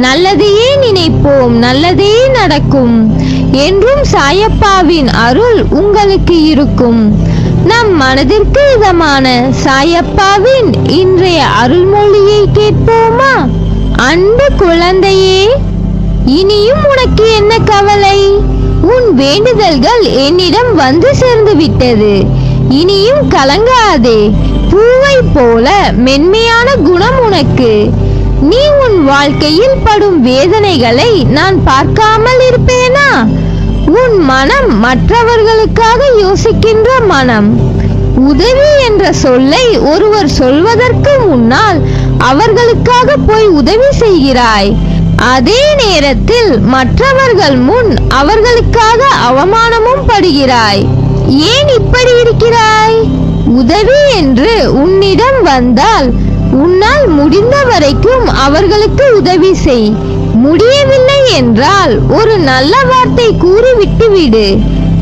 நல்லதையே நினைப்போம் நல்லதே நடக்கும். என்றும் சாயப்பாவின் அருள் உங்களுக்கு இருக்கும். நம் மனதிற்கு இதமான சாயப்பாவின் இன்றைய அருள்மொழியை கேட்போமா? அன்பு குழந்தையே இனியும் உனக்கு என்ன கவலை? உன் வேண்டுதல்கள் என்னிடம் வந்து சேர்ந்து விட்டது. இனியும் கலங்காதே பூவை போல மென்மையான குணம் உனக்கு. நீ உன் வாழ்க்கையில் படும் வேதனைகளை நான் பார்க்காமல் இருப்பேனா? உன் மனம் மற்றவர்களுக்காக யோசிக்கின்ற மனம். உதவி என்ற சொல்லை ஒருவர் சொல்வதற்கு முன்னால் அவர்களுக்காக போய் உதவி செய்கிறாய். அதே நேரத்தில் மற்றவர்கள் முன் அவர்களுக்காக அவமானமும் படுகிறாய். ஏன் இப்படி இருக்கிறாய்? உதவி என்று உன்னிடம் வந்தால் உன்னால் முடிந்த வரைக்கும் அவர்களுக்கு உதவி செய். முடியவில்லை என்றால் ஒரு நல்ல வார்த்தை கூறி விட்டுவிடு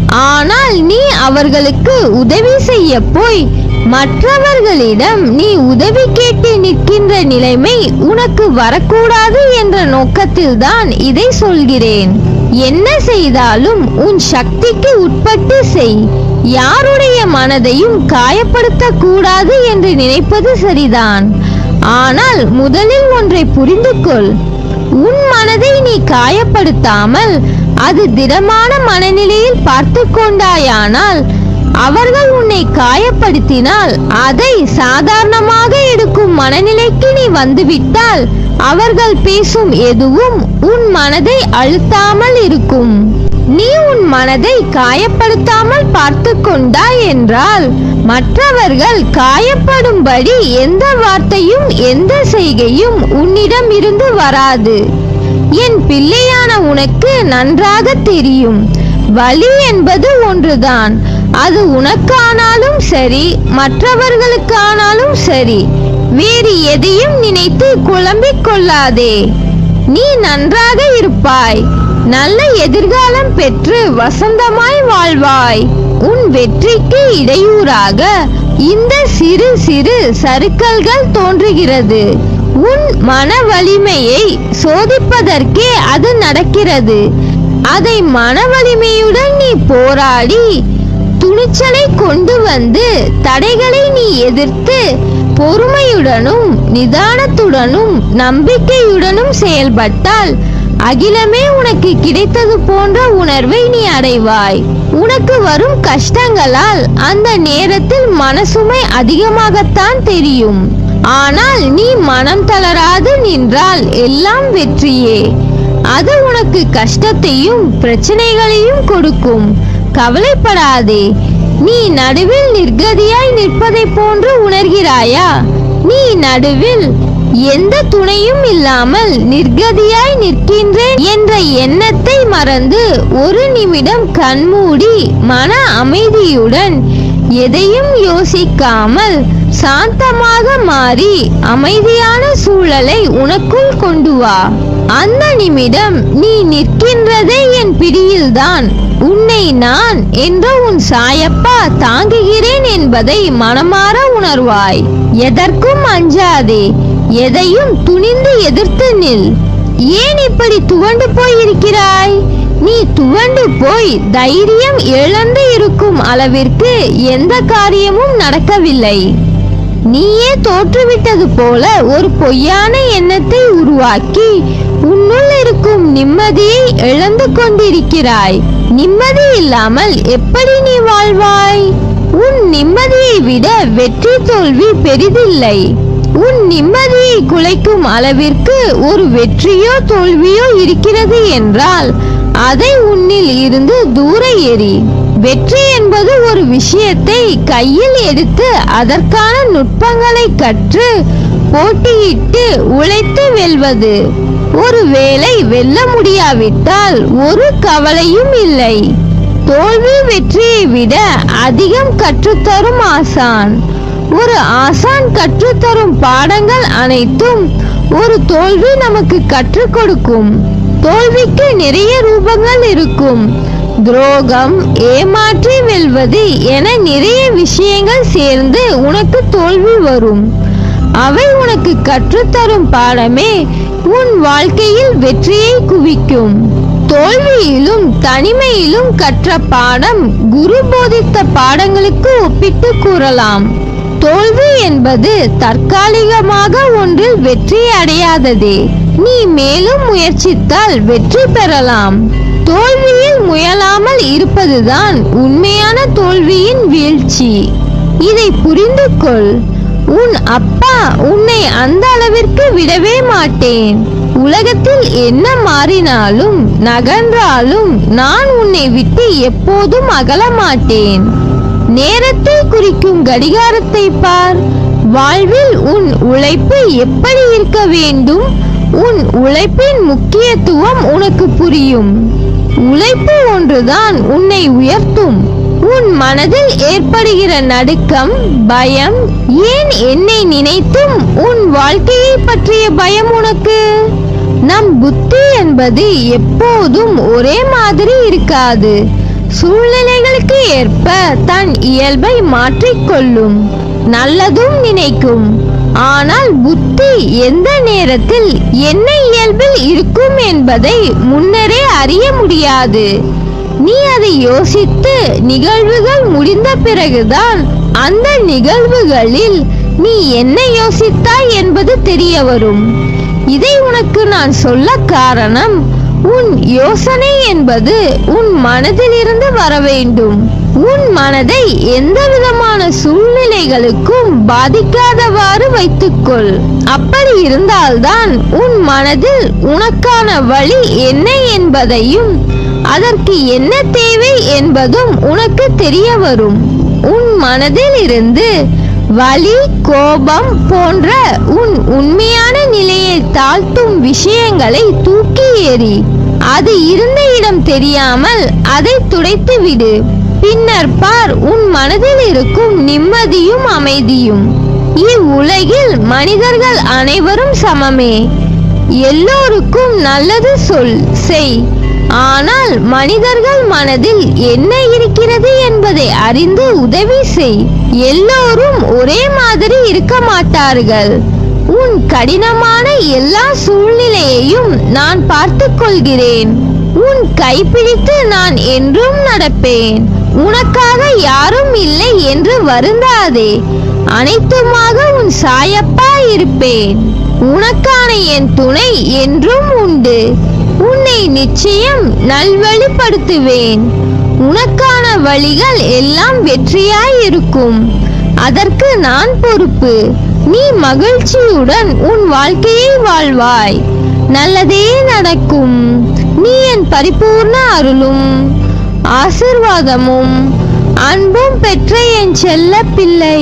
ஆனால் நீ அவர்களுக்கு உதவி செய்ய போய் மற்றவர்களிடம் நீ உதவி கேட்டு நிற்கின்ற நிலைமை உனக்கு வரக்கூடாது என்ற நோக்கத்தில்தான் இதை சொல்கிறேன். என்ன செய்தாலும் உன் சக்திக்கு உட்பட்டு செய். யாருடைய மனதையும் காயப்படுத்த கூடாது என்று நினைப்பது சரிதான். ஆனால் முதலில் ஒன்றை புரிந்து கொள் உன் மனதை நீ காயப்படுத்தாமல் அது திடமான மனநிலையில் பார்த்து கொண்டாயானால் அவர்கள் உன்னை காயப்படுத்தினால் அதை சாதாரணமாக எடுக்கும் மனநிலைக்கு நீ வந்துவிட்டால் அவர்கள் பேசும் எதுவும் உன் மனதை அழுத்தாமல் இருக்கும். நீ உன் மனதை காயப்படுத்தாமல் பார்த்து கொண்டாய் என்றால் மற்றவர்கள் காயப்படும்படி எந்த வார்த்தையும் எந்த செய்கையும் உன்னிடம் இருந்து வராது. என் பிள்ளையான உனக்கு நன்றாக தெரியும். வலி என்பது ஒன்றுதான். அது உனக்கானாலும் சரி மற்றவர்களுக்கானாலும் சரி. வேறு எதையும் நினைத்து குழம்பிக் கொள்ளாதே. நீ நன்றாக இருப்பாய். நல்ல எதிர்காலம் பெற்று வசந்தமாய் வாழ்வாய். உன் வெற்றிக்கு இடையூறாக இந்த சிறு சிறு சறுக்கல்கள் தோன்றுகிறது. உன் மன வலிமையை சோதிப்பதற்கே அது நடக்கிறது. அதை மன வலிமையுடன் நீ போராடி துணிச்சலை கொண்டு வந்து தடைகளை நீ எதிர்த்து பொறுமையுடனும் நிதானத்துடனும் நம்பிக்கையுடனும் செயல்பட்டால் அகிலமே உனக்கு கிடைத்தது போன்ற உணர்வை நீ அடைவாய். உனக்கு வரும் கஷ்டங்களால் அந்த நேரத்தில் மனசுமை அதிகமாகத்தான் தெரியும். ஆனால் நீ மனம் தளராது நின்றால் எல்லாம் வெற்றியே. அது உனக்கு கஷ்டத்தையும் பிரச்சனைகளையும் கொடுக்கும். கவலைப்படாதே நீ நடுவில் நிர்கதியாய் நிற்பதை போன்று உணர்கிறாயா? நீ நடுவில் எந்த துணையும் இல்லாமல் நிர்கதியாய் நிற்கின்றேன் என்ற எண்ணத்தை மறந்து ஒரு நிமிடம் கண்மூடி மன அமைதியுடன் எதையும் யோசிக்காமல் சாந்தமாக மாறி அமைதியான சூழலை உனக்குள் கொண்டு வா. அந்த நிமிடம் நீ நிற்கின்றதே என் பிடியில்தான். உன்னை நான் என்ற உன் சாயப்பா தாங்குகிறேன் என்பதை மனமாற உணர்வாய். எதற்கும் அஞ்சாதே எதையும் துணிந்து எதிர்த்து நில். ஏன் இப்படி துவண்டு போயிருக்கிறாய்? நீ துவண்டு போய் தைரியம் இழந்து இருக்கும் அளவிற்கு எந்த காரியமும் நடக்கவில்லை. நீயே தோற்றுவிட்டது போல ஒரு பொய்யான எண்ணத்தை உருவாக்கி உன்னுள் இருக்கும் நிம்மதியை இழந்து கொண்டிருக்கிறாய். நிம்மதி இல்லாமல் எப்படி நீ வாழ்வாய்? உன் நிம்மதியை விட வெற்றி தோல்வி பெரிதில்லை. உன் நிம்மதியை குலைக்கும் அளவிற்கு ஒரு வெற்றியோ தோல்வியோ இருக்கிறது என்றால் அதை உன்னில் இருந்து தூர எறி வெற்றி என்பது ஒரு விஷயத்தை கையில் எடுத்து அதற்கான நுட்பங்களை கற்று போட்டியிட்டு உழைத்து வெல்வது. ஒருவேளை வெல்ல முடியாவிட்டால் ஒரு கவலையும் இல்லை. தோல்வி வெற்றியை விட அதிகம் கற்றுத்தரும் ஆசான். ஒரு ஆசான் கற்றுத்தரும் பாடங்கள் அனைத்தும் ஒரு தோல்வி நமக்கு கற்றுக் கொடுக்கும். தோல்விக்கு நிறைய ரூபங்கள் இருக்கும். துரோகம் ஏமாற்றி வெல்வது என நிறைய விஷயங்கள் சேர்ந்து உனக்கு தோல்வி வரும். அவை உனக்கு கற்றுத்தரும் பாடமே. உன் வாழ்க்கையில் வெற்றியை குவிக்கும். தோல்வியிலும் தனிமையிலும் கற்ற பாடம் குரு போதித்த பாடங்களுக்கு ஒப்பிட்டு கூறலாம். தோல்வி என்பது தற்காலிகமாக ஒன்றில் வெற்றி அடையாததே. நீ மேலும் முயற்சித்தால் வெற்றி பெறலாம். தோல்வியில் முயலாமல் இருப்பதுதான் உண்மையான தோல்வியின் வீழ்ச்சி. இதை புரிந்து கொள் உன் அப்பா உன்னை அந்த அளவிற்கு விடவே மாட்டேன். உலகத்தில் என்ன மாறினாலும் நகன்றாலும் நான் உன்னை விட்டு எப்போதும் அகல மாட்டேன். நேரத்தை குறிக்கும் கடிகாரத்தை பார். வாழ்வில் உன் உழைப்பு எப்படி இருக்க வேண்டும்? உன் உழைப்பின் முக்கியத்துவம் உனக்கு புரியும். உழைப்பு ஒன்றுதான் உன்னை உயர்த்தும். உன் மனதில் ஏற்படுகிற நடுக்கம் பயம் ஏன் என்னை நினைத்தும் உன் வாழ்க்கையை பற்றிய பயம் உனக்கு? நம் புத்தி என்பது எப்போதும் ஒரே மாதிரி இருக்காது. சூழ்நிலைகளுக்கு ஏற்ப தன் இயல்பை மாற்றிக்கொள்ளும் நல்லதும் நினைக்கும். ஆனால் புத்தி எந்த நேரத்தில் என்ன இயல்பில் இருக்கும் என்பதை முன்னரே அறிய முடியாது. நீ அதை யோசித்து நிகழ்வுகள் முடிந்த பிறகுதான் அந்த நிகழ்வுகளில் நீ என்ன யோசித்தாய் என்பது தெரிய வரும். இதை உனக்கு நான் சொல்ல காரணம் உன் யோசனை என்பது உன் மனதிலிருந்து வர வேண்டும். உன் மனதை எந்த விதமான சூழ்நிலைகளுக்கும் பாதிக்காதவாறு வைத்துக்கொள். அப்படி இருந்தால்தான் உன் மனதில் உனக்கான வழி என்ன என்பதையும் அதற்கு என்ன தேவை என்பதும் உனக்கு தெரிய வரும். உன் மனதில் இருந்து வலி கோபம் போன்ற உன் உண்மையான நிலையை தாழ்த்தும் விஷயங்களை தூக்கி எறி அது இருந்த இடம் தெரியாமல் அதை துடைத்து விடு. பின்னர் பார் உன் மனதில் இருக்கும் நிம்மதியும் அமைதியும். இவ்வுலகில் மனிதர்கள் அனைவரும் சமமே. எல்லோருக்கும் நல்லது சொல் செய். ஆனால் மனிதர்கள் மனதில் என்ன இருக்கிறது என்பதை அறிந்து உதவி செய். எல்லோரும் ஒரே மாதிரி இருக்க மாட்டார்கள். உன் கடினமான எல்லா சூழ்நிலையையும் நான் பார்த்துக் கொள்கிறேன். உன் கைப்பிடித்து நான் என்றும் நடப்பேன். உனக்காக யாரும் இல்லை என்று வருந்தாதே. அனைத்துமாக உன் சாயப்பா இருப்பேன். உனக்கான என் துணை என்றும் உண்டு. உன்னை நிச்சயம் நல்வழிப்படுத்துவேன் உனக்கான வழிகள் எல்லாம் வெற்றியாயிருக்கும். அதற்கு நான் பொறுப்பு. நீ மகிழ்ச்சியுடன் உன் வாழ்க்கையை வாழ்வாய். நல்லதே நடக்கும். நீ என் பரிபூர்ண அருளும். ஆசிர்வாதமும் அன்பும் பெற்ற என் செல்ல பிள்ளை